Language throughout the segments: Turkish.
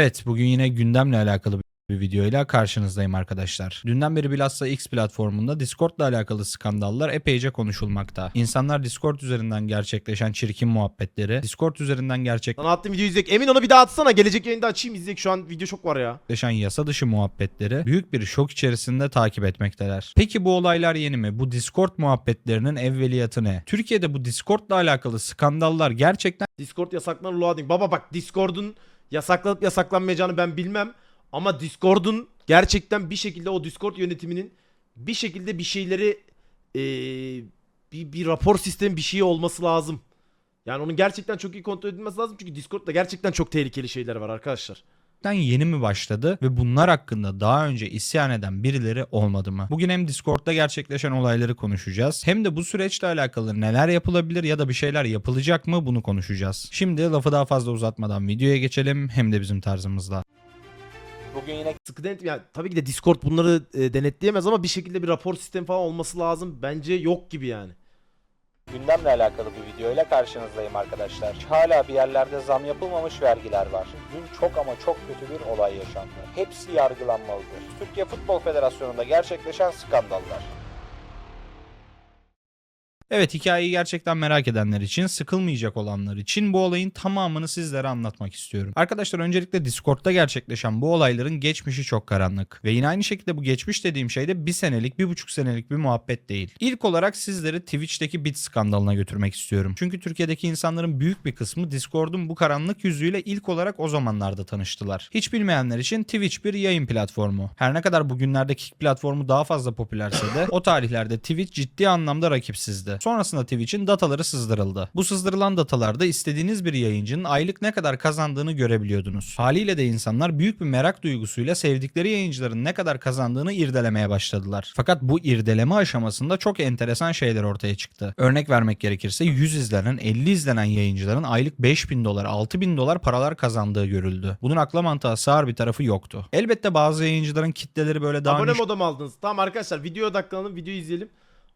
Evet bugün yine gündemle alakalı bir videoyla karşınızdayım arkadaşlar. Dünden beri bilhassa X platformunda Discord'la alakalı skandallar epeyce konuşulmakta. İnsanlar Discord üzerinden gerçekleşen çirkin muhabbetleri, Discord üzerinden Sana attığım videoyu izleyecek. Emin onu bir daha atsana. Gelecek yayında açayım izleyecek. Şu an video çok var ya. gerçekleşen yasa dışı muhabbetleri büyük bir şok içerisinde takip etmekteler. Peki bu olaylar yeni mi? Bu Discord muhabbetlerinin evveliyatı ne? Türkiye'de bu Discord'la alakalı skandallar gerçekten Discord yasaklar loading. Baba bak Discord'un yasaklanıp yasaklanmayacağını ben bilmem. Ama Discord'un gerçekten bir şekilde o Discord yönetiminin bir şekilde bir şeyleri eee, bir, bir rapor sistemi bir şey olması lazım. Yani onun gerçekten çok iyi kontrol edilmesi lazım. Çünkü Discord'da gerçekten çok tehlikeli şeyler var arkadaşlar. Yeni mi başladı ve bunlar hakkında daha önce isyan eden birileri olmadı mı? Bugün hem Discord'da gerçekleşen olayları konuşacağız hem de bu süreçle alakalı neler yapılabilir ya da bir şeyler yapılacak mı bunu konuşacağız. Şimdi lafı daha fazla uzatmadan videoya geçelim hem de bizim tarzımızda. Bugün yine Sıkı denetim yani tabii ki de Discord bunları e, denetleyemez ama bir şekilde bir rapor sistemi falan olması lazım. Bence yok gibi yani. Gündemle alakalı bir videoyla karşınızdayım arkadaşlar. Hala bir yerlerde zam yapılmamış vergiler var. Dün çok ama çok kötü bir olay yaşandı. Hepsi yargılanmalıdır. Türkiye Futbol Federasyonu'nda gerçekleşen skandallar. Evet hikayeyi gerçekten merak edenler için, sıkılmayacak olanlar için bu olayın tamamını sizlere anlatmak istiyorum. Arkadaşlar öncelikle Discord'da gerçekleşen bu olayların geçmişi çok karanlık. Ve yine aynı şekilde bu geçmiş dediğim şey de bir senelik, bir buçuk senelik bir muhabbet değil. İlk olarak sizleri Twitch'teki bit skandalına götürmek istiyorum. Çünkü Türkiye'deki insanların büyük bir kısmı Discord'un bu karanlık yüzüyle ilk olarak o zamanlarda tanıştılar. Hiç bilmeyenler için Twitch bir yayın platformu. Her ne kadar bugünlerde Kick platformu daha fazla popülerse de o tarihlerde Twitch ciddi anlamda rakipsizdi. Sonrasında Twitch'in dataları sızdırıldı. Bu sızdırılan datalarda istediğiniz bir yayıncının aylık ne kadar kazandığını görebiliyordunuz. Haliyle de insanlar büyük bir merak duygusuyla sevdikleri yayıncıların ne kadar kazandığını irdelemeye başladılar. Fakat bu irdeleme aşamasında çok enteresan şeyler ortaya çıktı. Örnek vermek gerekirse 100 izlenen 50 izlenen yayıncıların aylık 5000 dolar 6000 dolar paralar kazandığı görüldü. Bunun akla mantığa sığar bir tarafı yoktu. Elbette bazı yayıncıların kitleleri böyle daha Abone niş moda mı aldınız? Tamam arkadaşlar video odaklanalım videoyu izleyelim.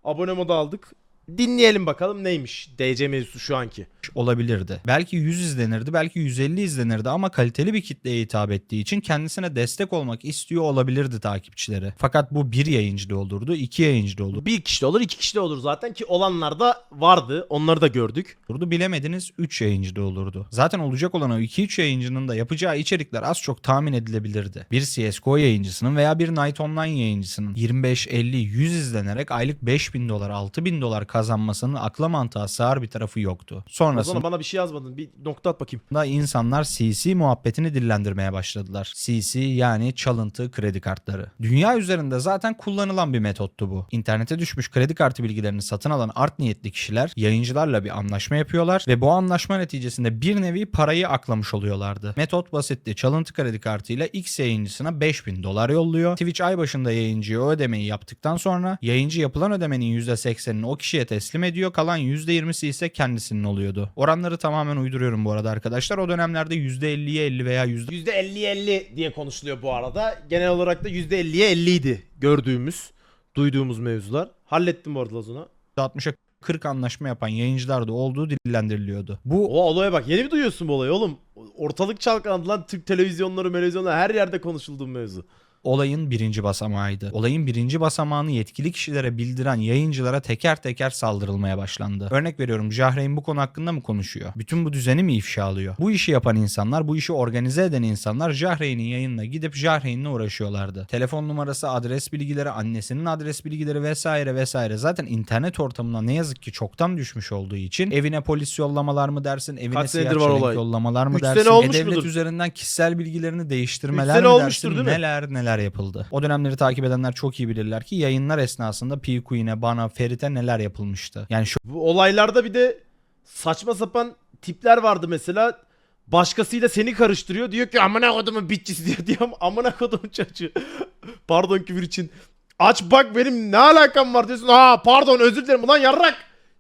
Abone moda aldık. Dinleyelim bakalım neymiş DC mevzusu şu anki. olabilirdi. Belki 100 izlenirdi, belki 150 izlenirdi ama kaliteli bir kitleye hitap ettiği için kendisine destek olmak istiyor olabilirdi takipçileri. Fakat bu bir yayıncı da olurdu, iki yayıncı da olurdu. Bir kişi de olur iki kişi de olur zaten ki olanlar da vardı. Onları da gördük. Bilemediniz 3 yayıncı da olurdu. Zaten olacak olan o 2-3 yayıncının da yapacağı içerikler az çok tahmin edilebilirdi. Bir CSGO yayıncısının veya bir Night Online yayıncısının 25, 50, 100 izlenerek aylık 5000 dolar, 6000 dolar kazanmasının akla mantığa sığar bir tarafı yoktu. O Sonrasında bana bir şey yazmadın. Bir nokta at bakayım. insanlar CC muhabbetini dillendirmeye başladılar. CC yani çalıntı kredi kartları. Dünya üzerinde zaten kullanılan bir metottu bu. İnternete düşmüş kredi kartı bilgilerini satın alan art niyetli kişiler yayıncılarla bir anlaşma yapıyorlar ve bu anlaşma neticesinde bir nevi parayı aklamış oluyorlardı. Metot basitti. Çalıntı kredi kartıyla X yayıncısına 5000 dolar yolluyor. Twitch ay başında yayıncıya o ödemeyi yaptıktan sonra yayıncı yapılan ödemenin %80'ini o kişiye teslim ediyor. Kalan %20'si ise kendisinin oluyordu. Oranları tamamen uyduruyorum bu arada arkadaşlar. O dönemlerde %50'ye 50 veya %50'ye 50 diye konuşuluyor bu arada. Genel olarak da %50'ye 50 idi gördüğümüz, duyduğumuz mevzular. Hallettim bu arada Lazona. %60'a 40 anlaşma yapan yayıncılar da olduğu dillendiriliyordu. Bu O olaya bak. Yeni mi duyuyorsun bu olayı oğlum? Ortalık çalkandı lan Türk televizyonları, televizyonları her yerde konuşulduğu mevzu. Olayın birinci basamağıydı. Olayın birinci basamağını yetkili kişilere bildiren yayıncılara teker teker saldırılmaya başlandı. Örnek veriyorum Jahreyn bu konu hakkında mı konuşuyor? Bütün bu düzeni mi ifşa alıyor? Bu işi yapan insanlar, bu işi organize eden insanlar Jahreyn'in yayınına gidip Jahreyn'le uğraşıyorlardı. Telefon numarası, adres bilgileri, annesinin adres bilgileri vesaire vesaire. Zaten internet ortamına ne yazık ki çoktan düşmüş olduğu için evine polis yollamalar mı dersin, evine Kaç siyah çelenk yollamalar mı Üç dersin, e-devlet üzerinden kişisel bilgilerini değiştirmeler mi olmuştur, dersin, değil mi? neler neler yapıldı. O dönemleri takip edenler çok iyi bilirler ki yayınlar esnasında P Queen'e, bana, Ferit'e neler yapılmıştı. Yani şu Bu olaylarda bir de saçma sapan tipler vardı mesela. Başkasıyla seni karıştırıyor. Diyor ki amına kodumun bitchisi diyor. diyor amına kodumun çocuğu. pardon küfür için. Aç bak benim ne alakam var diyorsun. Ha pardon özür dilerim. Ulan yarrak.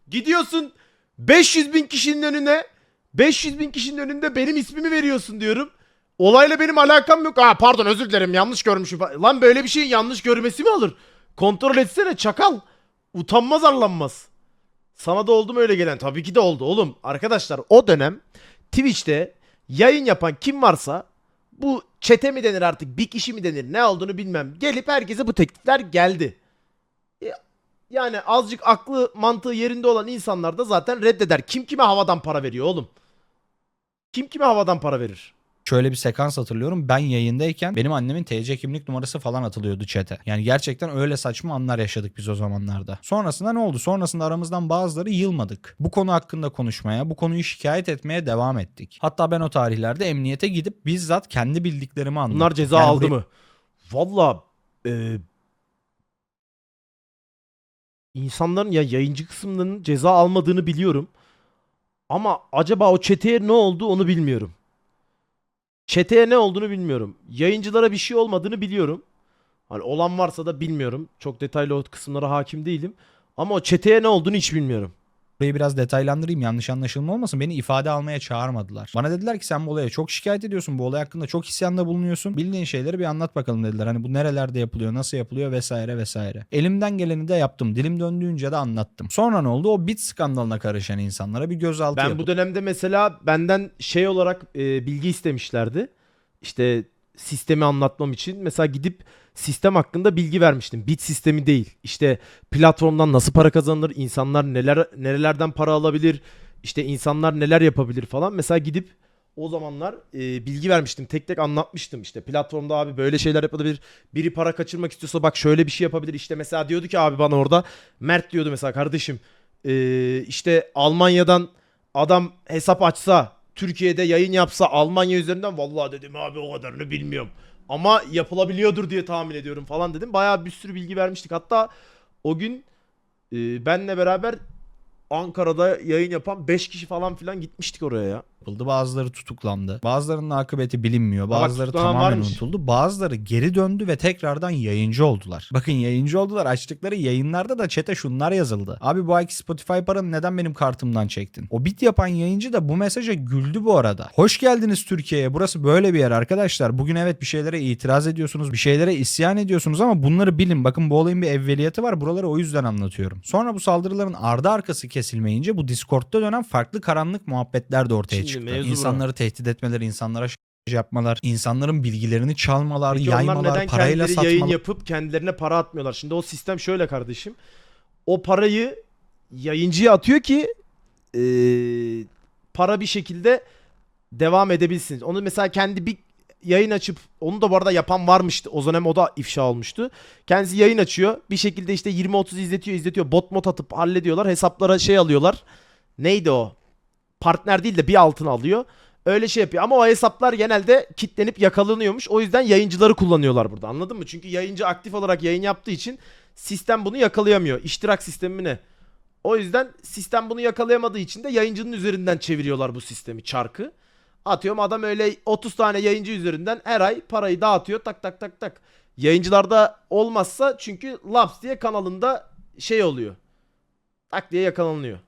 Gidiyorsun 500 bin kişinin önüne 500 bin kişinin önünde benim ismimi veriyorsun diyorum. Olayla benim alakam yok. Ha pardon özür dilerim yanlış görmüşüm. Lan böyle bir şeyin yanlış görmesi mi olur? Kontrol etsene çakal. Utanmaz arlanmaz. Sana da oldu mu öyle gelen? Tabii ki de oldu oğlum. Arkadaşlar o dönem Twitch'te yayın yapan kim varsa bu çete mi denir artık bir kişi mi denir ne olduğunu bilmem. Gelip herkese bu teklifler geldi. E, Yani azıcık aklı mantığı yerinde olan insanlar da zaten reddeder. Kim kime havadan para veriyor oğlum? Kim kime havadan para verir? Şöyle bir sekans hatırlıyorum. Ben yayındayken benim annemin TC kimlik numarası falan atılıyordu chat'e. Yani gerçekten öyle saçma anlar yaşadık biz o zamanlarda. Sonrasında ne oldu? Sonrasında aramızdan bazıları yılmadık. Bu konu hakkında konuşmaya, bu konuyu şikayet etmeye devam ettik. Hatta ben o tarihlerde emniyete gidip bizzat kendi bildiklerimi anlattım. Bunlar ceza Yani aldı buraya- mı? Valla e, insanların ya yayıncı kısımlarının ceza almadığını biliyorum. Ama acaba o çeteye ne oldu onu bilmiyorum. Çeteye ne olduğunu bilmiyorum. Yayıncılara bir şey olmadığını biliyorum. Hani olan varsa da bilmiyorum. Çok detaylı o kısımlara hakim değilim. Ama o çeteye ne olduğunu hiç bilmiyorum. Burayı biraz detaylandırayım yanlış anlaşılma olmasın. Beni ifade almaya çağırmadılar. Bana dediler ki sen bu olaya çok şikayet ediyorsun. Bu olay hakkında çok isyanda bulunuyorsun. Bildiğin şeyleri bir anlat bakalım dediler. Hani bu nerelerde yapılıyor, nasıl yapılıyor vesaire vesaire. Elimden geleni de yaptım. Dilim döndüğünce de anlattım. Sonra ne oldu? O bit skandalına karışan insanlara bir gözaltı Ben yapıp bu dönemde mesela benden şey olarak e, bilgi istemişlerdi. İşte sistemi anlatmam için. Mesela gidip sistem hakkında bilgi vermiştim. Bit sistemi değil. İşte platformdan nasıl para kazanılır, insanlar neler nerelerden para alabilir, işte insanlar neler yapabilir falan. Mesela gidip o zamanlar e, bilgi vermiştim. Tek tek anlatmıştım. İşte platformda abi böyle şeyler yapabilir. Biri para kaçırmak istiyorsa bak şöyle bir şey yapabilir. İşte mesela diyordu ki abi bana orada Mert diyordu mesela kardeşim e, işte Almanya'dan adam hesap açsa Türkiye'de yayın yapsa Almanya üzerinden vallahi dedim abi o kadarını bilmiyorum. Ama yapılabiliyordur diye tahmin ediyorum falan dedim. Bayağı bir sürü bilgi vermiştik. Hatta o gün e, benle beraber Ankara'da yayın yapan 5 kişi falan filan gitmiştik oraya ya. Yapıldı. Bazıları tutuklandı. Bazılarının akıbeti bilinmiyor. Bazıları tutuklanan tamamen varmış. unutuldu. Bazıları geri döndü ve tekrardan yayıncı oldular. Bakın yayıncı oldular. Açtıkları yayınlarda da çete şunlar yazıldı. Abi bu ayki Spotify paranı neden benim kartımdan çektin? O bit yapan yayıncı da bu mesaja güldü bu arada. Hoş geldiniz Türkiye'ye. Burası böyle bir yer arkadaşlar. Bugün evet bir şeylere itiraz ediyorsunuz. Bir şeylere isyan ediyorsunuz ama bunları bilin. Bakın bu olayın bir evveliyatı var. Buraları o yüzden anlatıyorum. Sonra bu saldırıların ardı arkası kesilmeyince bu Discord'da dönen farklı karanlık muhabbetler de ortaya Şimdi çıktı. mevzu bu. Tehdit etmeleri, insanlara yapmalar, insanların bilgilerini çalmalar, Peki yaymalar, neden parayla kendileri yayın satmalar. yapıp kendilerine para atmıyorlar? Şimdi o sistem şöyle kardeşim. O parayı yayıncıya atıyor ki eee, para bir şekilde devam edebilsin. Onu mesela kendi bir yayın açıp onu da bu arada yapan varmıştı. O dönem o da ifşa olmuştu. Kendisi yayın açıyor. Bir şekilde işte 20-30 izletiyor izletiyor. Bot mod atıp hallediyorlar. Hesaplara şey alıyorlar. Neydi o? Partner değil de bir altın alıyor. Öyle şey yapıyor. Ama o hesaplar genelde kitlenip yakalanıyormuş. O yüzden yayıncıları kullanıyorlar burada. Anladın mı? Çünkü yayıncı aktif olarak yayın yaptığı için sistem bunu yakalayamıyor. İştirak sistemi mi ne? O yüzden sistem bunu yakalayamadığı için de yayıncının üzerinden çeviriyorlar bu sistemi çarkı. Atıyorum adam öyle 30 tane yayıncı üzerinden her ay parayı dağıtıyor tak tak tak tak. Yayıncılarda olmazsa çünkü Labs diye kanalında şey oluyor. Tak diye yakalanıyor.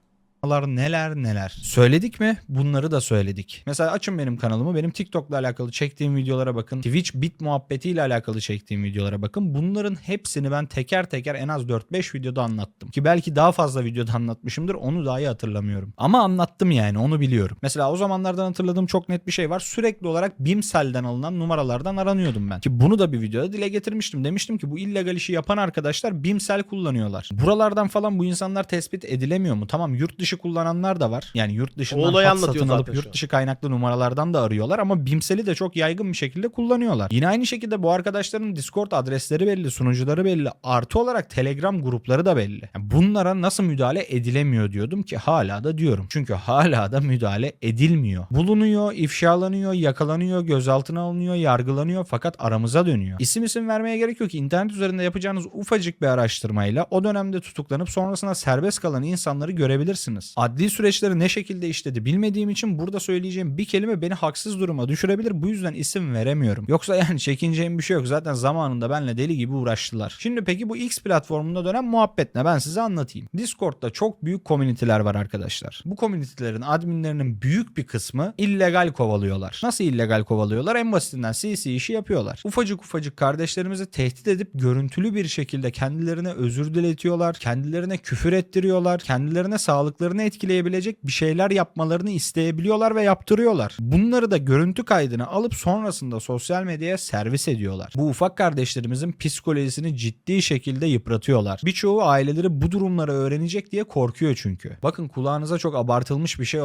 Neler neler. Söyledik mi? Bunları da söyledik. Mesela açın benim kanalımı. Benim TikTok'la alakalı çektiğim videolara bakın. Twitch bit muhabbetiyle alakalı çektiğim videolara bakın. Bunların hepsini ben teker teker en az 4-5 videoda anlattım. Ki belki daha fazla videoda anlatmışımdır. Onu dahi hatırlamıyorum. Ama anlattım yani onu biliyorum. Mesela o zamanlardan hatırladığım çok net bir şey var. Sürekli olarak Bimsel'den alınan numaralardan aranıyordum ben. Ki bunu da bir videoda dile getirmiştim. Demiştim ki bu illegal işi yapan arkadaşlar Bimsel kullanıyorlar. Buralardan falan bu insanlar tespit edilemiyor mu? Tamam yurt dışı kullananlar da var. Yani yurt dışından olayı hat satın alıp yurt dışı kaynaklı numaralardan da arıyorlar ama Bimsel'i de çok yaygın bir şekilde kullanıyorlar. Yine aynı şekilde bu arkadaşların Discord adresleri belli, sunucuları belli. Artı olarak Telegram grupları da belli. Yani bunlara nasıl müdahale edilemiyor diyordum ki hala da diyorum. Çünkü hala da müdahale edilmiyor. Bulunuyor, ifşalanıyor, yakalanıyor, gözaltına alınıyor, yargılanıyor fakat aramıza dönüyor. İsim isim vermeye gerek yok. İnternet üzerinde yapacağınız ufacık bir araştırmayla o dönemde tutuklanıp sonrasında serbest kalan insanları görebilirsiniz. Adli süreçleri ne şekilde işledi bilmediğim için burada söyleyeceğim bir kelime beni haksız duruma düşürebilir. Bu yüzden isim veremiyorum. Yoksa yani çekineceğim bir şey yok. Zaten zamanında benle deli gibi uğraştılar. Şimdi peki bu X platformunda dönen muhabbet ne? Ben size anlatayım. Discord'da çok büyük komüniteler var arkadaşlar. Bu komünitelerin adminlerinin büyük bir kısmı illegal kovalıyorlar. Nasıl illegal kovalıyorlar? En basitinden CC işi yapıyorlar. Ufacık ufacık kardeşlerimizi tehdit edip görüntülü bir şekilde kendilerine özür diletiyorlar. Kendilerine küfür ettiriyorlar. Kendilerine sağlıklarını hayatlarını etkileyebilecek bir şeyler yapmalarını isteyebiliyorlar ve yaptırıyorlar. Bunları da görüntü kaydını alıp sonrasında sosyal medyaya servis ediyorlar. Bu ufak kardeşlerimizin psikolojisini ciddi şekilde yıpratıyorlar. Birçoğu aileleri bu durumları öğrenecek diye korkuyor çünkü. Bakın kulağınıza çok abartılmış bir şey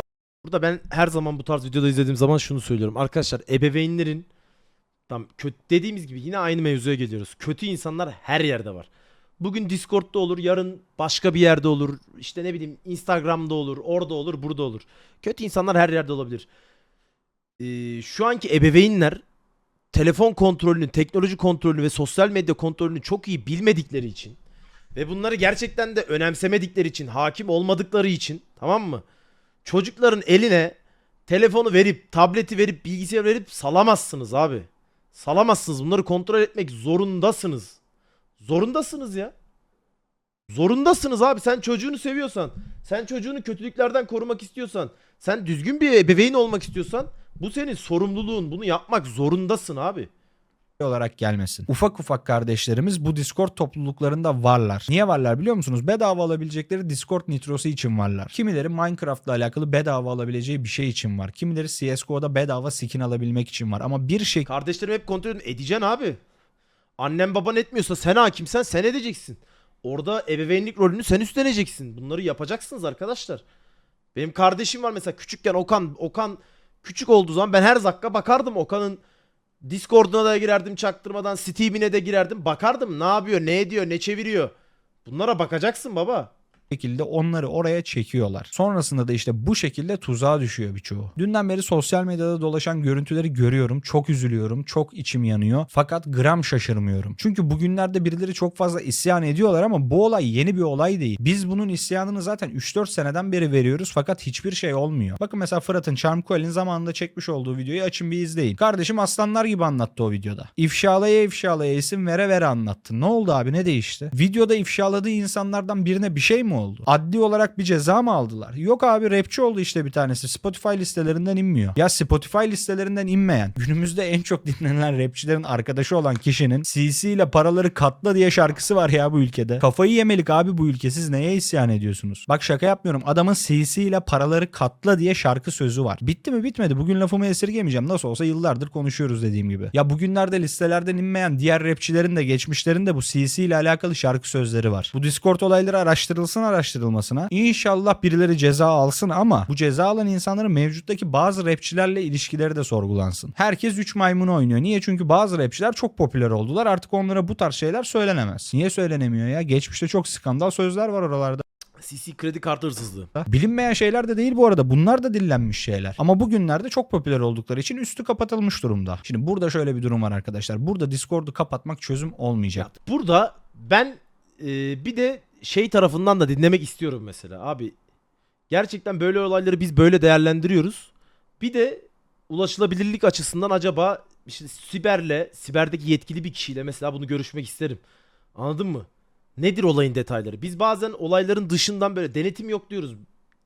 Burada ben her zaman bu tarz videoda izlediğim zaman şunu söylüyorum. Arkadaşlar ebeveynlerin tam kötü dediğimiz gibi yine aynı mevzuya geliyoruz. Kötü insanlar her yerde var. Bugün Discord'da olur, yarın başka bir yerde olur. işte ne bileyim Instagram'da olur, orada olur, burada olur. Kötü insanlar her yerde olabilir. Ee, şu anki ebeveynler telefon kontrolünü, teknoloji kontrolünü ve sosyal medya kontrolünü çok iyi bilmedikleri için ve bunları gerçekten de önemsemedikleri için, hakim olmadıkları için tamam mı? Çocukların eline telefonu verip, tableti verip, bilgisayar verip salamazsınız abi. Salamazsınız. Bunları kontrol etmek zorundasınız. Zorundasınız ya. Zorundasınız abi. Sen çocuğunu seviyorsan, sen çocuğunu kötülüklerden korumak istiyorsan, sen düzgün bir ebeveyn olmak istiyorsan bu senin sorumluluğun. Bunu yapmak zorundasın abi. olarak gelmesin. Ufak ufak kardeşlerimiz bu Discord topluluklarında varlar. Niye varlar biliyor musunuz? Bedava alabilecekleri Discord nitrosu için varlar. Kimileri Minecraft'la alakalı bedava alabileceği bir şey için var. Kimileri CSGO'da bedava skin alabilmek için var. Ama bir şekilde Kardeşlerim hep kontrol. Edeceksin abi. Annem baban etmiyorsa sen hakimsen sen edeceksin. Orada ebeveynlik rolünü sen üstleneceksin. Bunları yapacaksınız arkadaşlar. Benim kardeşim var mesela küçükken Okan. Okan küçük olduğu zaman ben her dakika bakardım Okan'ın Discord'una da girerdim çaktırmadan. Steam'ine de girerdim. Bakardım ne yapıyor, ne ediyor, ne çeviriyor. Bunlara bakacaksın baba. Şekilde onları oraya çekiyorlar. Sonrasında da işte bu şekilde tuzağa düşüyor birçoğu. Dünden beri sosyal medyada dolaşan görüntüleri görüyorum. Çok üzülüyorum. Çok içim yanıyor. Fakat gram şaşırmıyorum. Çünkü bugünlerde birileri çok fazla isyan ediyorlar ama bu olay yeni bir olay değil. Biz bunun isyanını zaten 3-4 seneden beri veriyoruz fakat hiçbir şey olmuyor. Bakın mesela Fırat'ın Charm Coel'in zamanında çekmiş olduğu videoyu açın bir izleyin. Kardeşim aslanlar gibi anlattı o videoda. İfşalaya ifşalaya isim vere vere anlattı. Ne oldu abi ne değişti? Videoda ifşaladığı insanlardan birine bir şey mi oldu? Adli olarak bir ceza mı aldılar? Yok abi rapçi oldu işte bir tanesi. Spotify listelerinden inmiyor. Ya Spotify listelerinden inmeyen, günümüzde en çok dinlenen rapçilerin arkadaşı olan kişinin CC ile paraları katla diye şarkısı var ya bu ülkede. Kafayı yemelik abi bu ülke. Siz neye isyan ediyorsunuz? Bak şaka yapmıyorum. Adamın CC ile paraları katla diye şarkı sözü var. Bitti mi bitmedi. Bugün lafımı esirgemeyeceğim. Nasıl olsa yıllardır konuşuyoruz dediğim gibi. Ya bugünlerde listelerden inmeyen diğer rapçilerin de geçmişlerinde bu CC ile alakalı şarkı sözleri var. Bu Discord olayları araştırılsın araştırılmasına. İnşallah birileri ceza alsın ama bu ceza alan insanların mevcuttaki bazı rapçilerle ilişkileri de sorgulansın. Herkes 3 maymunu oynuyor. Niye? Çünkü bazı rapçiler çok popüler oldular. Artık onlara bu tarz şeyler söylenemez. Niye söylenemiyor ya? Geçmişte çok skandal sözler var oralarda. CC kredi kartı hırsızlığı. Bilinmeyen şeyler de değil bu arada. Bunlar da dillenmiş şeyler. Ama bugünlerde çok popüler oldukları için üstü kapatılmış durumda. Şimdi burada şöyle bir durum var arkadaşlar. Burada Discord'u kapatmak çözüm olmayacak. Burada ben e, bir de şey tarafından da dinlemek istiyorum mesela. Abi gerçekten böyle olayları biz böyle değerlendiriyoruz. Bir de ulaşılabilirlik açısından acaba işte siberle, siberdeki yetkili bir kişiyle mesela bunu görüşmek isterim. Anladın mı? Nedir olayın detayları? Biz bazen olayların dışından böyle denetim yok diyoruz.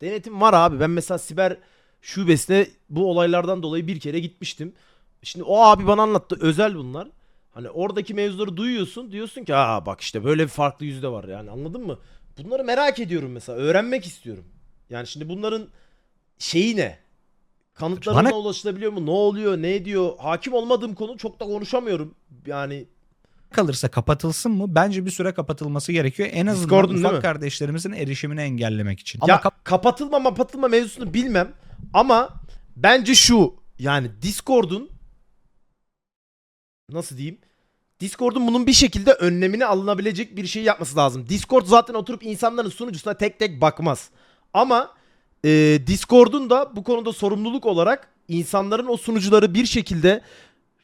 Denetim var abi. Ben mesela siber şubesine bu olaylardan dolayı bir kere gitmiştim. Şimdi o abi bana anlattı. Özel bunlar. Hani oradaki mevzuları duyuyorsun. Diyorsun ki aa bak işte böyle bir farklı yüzde var yani anladın mı? Bunları merak ediyorum mesela. Öğrenmek istiyorum. Yani şimdi bunların şeyi ne? Kanıtlarına Bana- ulaşılabiliyor mu? Ne oluyor? Ne ediyor? Hakim olmadığım konu çok da konuşamıyorum. Yani kalırsa kapatılsın mı? Bence bir süre kapatılması gerekiyor. En azından Discord'un değil ufak mi? kardeşlerimizin erişimini engellemek için. Ama ya kap- kapatılma mapatılma mevzusunu bilmem ama bence şu yani Discord'un nasıl diyeyim? Discord'un bunun bir şekilde önlemini alınabilecek bir şey yapması lazım. Discord zaten oturup insanların sunucusuna tek tek bakmaz. Ama e, Discord'un da bu konuda sorumluluk olarak insanların o sunucuları bir şekilde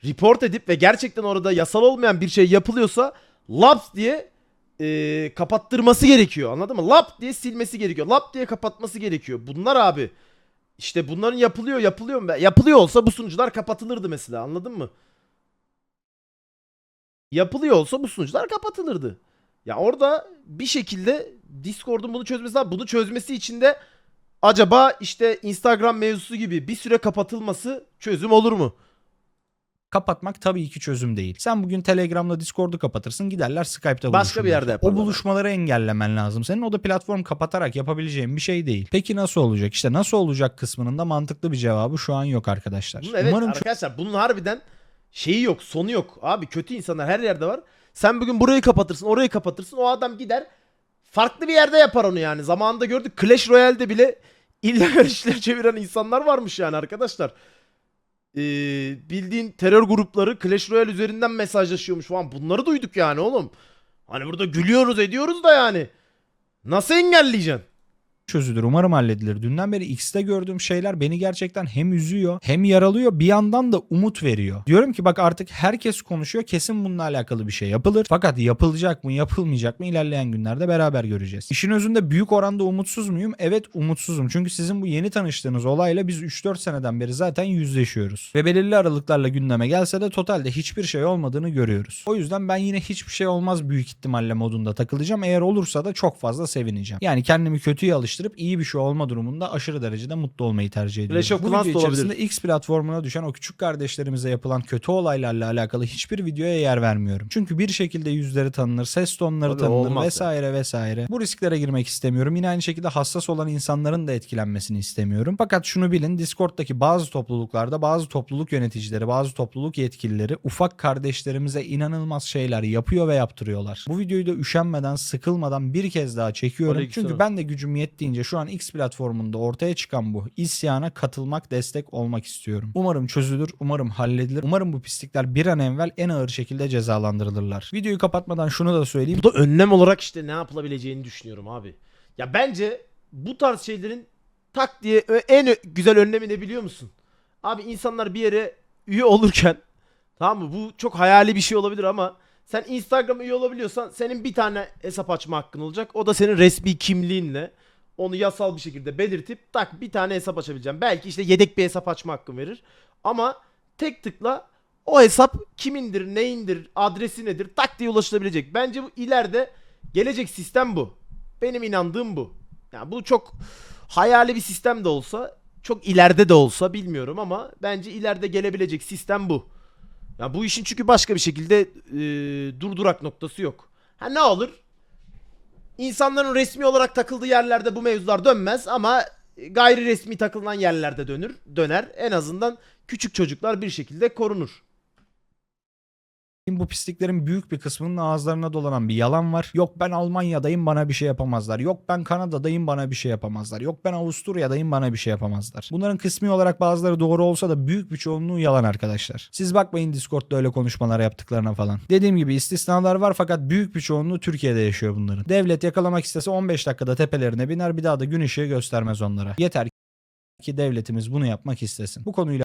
report edip ve gerçekten orada yasal olmayan bir şey yapılıyorsa laps diye e, kapattırması gerekiyor. Anladın mı? Lap diye silmesi gerekiyor. Lap diye kapatması gerekiyor. Bunlar abi işte bunların yapılıyor yapılıyor mu? Yapılıyor olsa bu sunucular kapatılırdı mesela anladın mı? Yapılıyor olsa bu sunucular kapatılırdı. Ya orada bir şekilde Discord'un bunu çözmesi lazım. Bunu çözmesi için de acaba işte Instagram mevzusu gibi bir süre kapatılması çözüm olur mu? Kapatmak tabii ki çözüm değil. Sen bugün Telegram'la Discord'u kapatırsın giderler Skype'ta Başka bir yerde O yaparlar. buluşmaları engellemen lazım. Senin o da platform kapatarak yapabileceğin bir şey değil. Peki nasıl olacak? İşte nasıl olacak kısmının da mantıklı bir cevabı şu an yok arkadaşlar. Bunun evet Umarım arkadaşlar bunun harbiden şeyi yok, sonu yok. Abi kötü insanlar her yerde var. Sen bugün burayı kapatırsın, orayı kapatırsın. O adam gider farklı bir yerde yapar onu yani. Zamanında gördük Clash Royale'de bile illegal işler çeviren insanlar varmış yani arkadaşlar. Ee, bildiğin terör grupları Clash Royale üzerinden mesajlaşıyormuş falan. Bunları duyduk yani oğlum. Hani burada gülüyoruz ediyoruz da yani. Nasıl engelleyeceksin? Çözülür. Umarım halledilir. Dünden beri X'te gördüğüm şeyler beni gerçekten hem üzüyor hem yaralıyor bir yandan da umut veriyor. Diyorum ki bak artık herkes konuşuyor kesin bununla alakalı bir şey yapılır. Fakat yapılacak mı yapılmayacak mı ilerleyen günlerde beraber göreceğiz. İşin özünde büyük oranda umutsuz muyum? Evet umutsuzum. Çünkü sizin bu yeni tanıştığınız olayla biz 3-4 seneden beri zaten yüzleşiyoruz. Ve belirli aralıklarla gündeme gelse de totalde hiçbir şey olmadığını görüyoruz. O yüzden ben yine hiçbir şey olmaz büyük ihtimalle modunda takılacağım. Eğer olursa da çok fazla sevineceğim. Yani kendimi kötüye alıştırıp iyi bir şey olma durumunda aşırı derecede mutlu olmayı tercih ediyorum. Clash of Bu Clans video da olabilir. içerisinde X platformuna düşen o küçük kardeşlerimize yapılan kötü olaylarla alakalı hiçbir videoya yer vermiyorum. Çünkü bir şekilde yüzleri tanınır, ses tonları Tabii, tanınır olmaz vesaire vesaire. Bu risklere girmek istemiyorum. Yine aynı şekilde hassas olan insanların da etkilenmesini istemiyorum. Fakat şunu bilin Discord'daki bazı topluluklarda bazı topluluk yöneticileri, bazı topluluk yetkilileri ufak kardeşlerimize inanılmaz şeyler yapıyor ve yaptırıyorlar. Bu videoyu da üşenmeden, sıkılmadan bir kez daha çekiyorum. Aleykümselam. Çünkü ben de gücüm yettiğince şu an X platformunda ortaya çıkan bu isyana katılmak, destek olmak istiyorum. Umarım çözülür, umarım halledilir. Umarım bu pislikler bir an evvel en ağır şekilde cezalandırılırlar. Videoyu kapatmadan şunu da söyleyeyim. Bu da önlem olarak işte ne yapılabileceğini düşünüyorum abi. Ya bence bu tarz şeylerin tak diye en güzel önlemi ne biliyor musun? Abi insanlar bir yere üye olurken tamam mı? Bu çok hayali bir şey olabilir ama sen Instagram'a üye olabiliyorsan senin bir tane hesap açma hakkın olacak. O da senin resmi kimliğinle onu yasal bir şekilde belirtip tak bir tane hesap açabileceğim. Belki işte yedek bir hesap açma hakkın verir. Ama tek tıkla o hesap kimindir, neyindir, adresi nedir tak diye ulaşılabilecek. Bence bu ileride gelecek sistem bu. Benim inandığım bu. Yani bu çok hayali bir sistem de olsa, çok ileride de olsa bilmiyorum ama bence ileride gelebilecek sistem bu. Ya bu işin çünkü başka bir şekilde e, durdurak noktası yok. Ha ne olur? İnsanların resmi olarak takıldığı yerlerde bu mevzular dönmez ama gayri resmi takılan yerlerde dönür, döner. En azından küçük çocuklar bir şekilde korunur. Bu pisliklerin büyük bir kısmının ağızlarına dolanan bir yalan var. Yok ben Almanya'dayım bana bir şey yapamazlar. Yok ben Kanada'dayım bana bir şey yapamazlar. Yok ben Avusturya'dayım bana bir şey yapamazlar. Bunların kısmi olarak bazıları doğru olsa da büyük bir çoğunluğu yalan arkadaşlar. Siz bakmayın Discord'da öyle konuşmalar yaptıklarına falan. Dediğim gibi istisnalar var fakat büyük bir çoğunluğu Türkiye'de yaşıyor bunların. Devlet yakalamak istese 15 dakikada tepelerine biner bir daha da gün ışığı göstermez onlara. Yeter ki devletimiz bunu yapmak istesin. Bu konuyla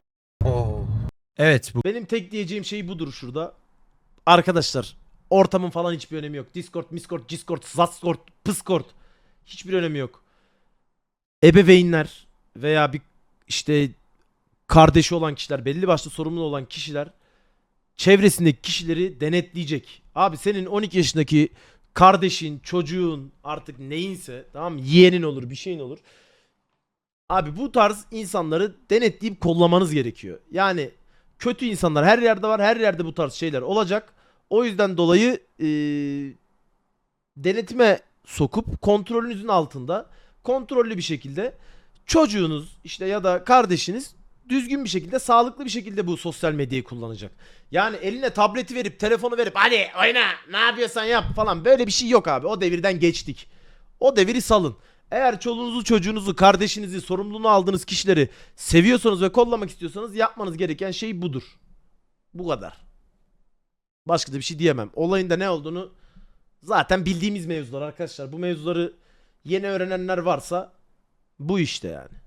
Evet bu Benim tek diyeceğim şey budur şurada. Arkadaşlar ortamın falan hiçbir önemi yok. Discord, Miscord, Discord, Zaskord, Pıskord hiçbir önemi yok. Ebeveynler veya bir işte kardeşi olan kişiler, belli başlı sorumlu olan kişiler çevresindeki kişileri denetleyecek. Abi senin 12 yaşındaki kardeşin, çocuğun artık neyinse tamam mı? Yeğenin olur, bir şeyin olur. Abi bu tarz insanları denetleyip kollamanız gerekiyor. Yani kötü insanlar her yerde var. Her yerde bu tarz şeyler olacak. O yüzden dolayı eee, denetime sokup kontrolünüzün altında kontrollü bir şekilde çocuğunuz işte ya da kardeşiniz düzgün bir şekilde sağlıklı bir şekilde bu sosyal medyayı kullanacak. Yani eline tableti verip telefonu verip hadi oyna ne yapıyorsan yap falan böyle bir şey yok abi. O devirden geçtik. O deviri salın. Eğer çoluğunuzu, çocuğunuzu, kardeşinizi, sorumluluğunu aldığınız kişileri seviyorsanız ve kollamak istiyorsanız yapmanız gereken şey budur. Bu kadar. Başka da bir şey diyemem. Olayın da ne olduğunu zaten bildiğimiz mevzular arkadaşlar. Bu mevzuları yeni öğrenenler varsa bu işte yani.